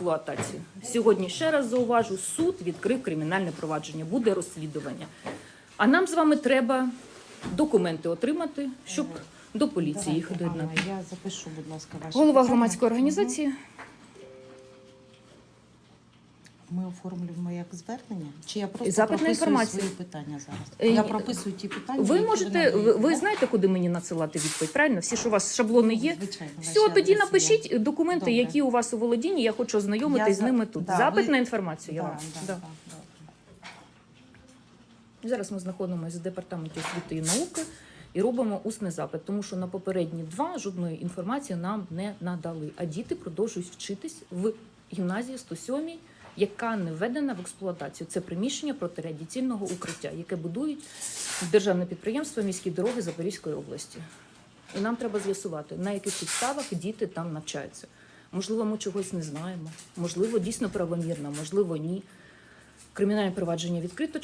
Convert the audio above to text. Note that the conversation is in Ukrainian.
експлуатації. Сьогодні ще раз зауважу, суд відкрив кримінальне провадження, буде розслідування. А нам з вами треба документи отримати, щоб до поліції їх доєднати. Я запишу, будь ласка, ваші Голова громадської організації. Ми оформлюємо як звернення? Чи я просто Запит на прописую інформацію. свої питання зараз? Е, Я прописую ті питання, Ви які можете, ви, надаєте, ви знаєте, куди мені надсилати відповідь? Правильно? Всі, що у вас шаблони є. Звичайно, ваші Все, тоді адреси є. напишіть документи, Добре. які у вас у володінні. Я хочу ознайомитись Я з за- ними тут. да, Запит ви- на інформацію. Я Да, вам. да, Да. да, добре. Зараз ми знаходимося в департаменті освіти і науки і робимо усний запит, тому що на попередні два жодної інформації нам не надали. А діти продовжують вчитись в гімназії 107, яка не введена в експлуатацію. Це приміщення протирадіційного укриття, яке будують державне підприємство міські дороги Запорізької області. І нам треба з'ясувати, на яких підставах діти там навчаються. Можливо, ми чогось не знаємо, можливо, дійсно правомірно, можливо, ні. Кримінальне провадження відкрито.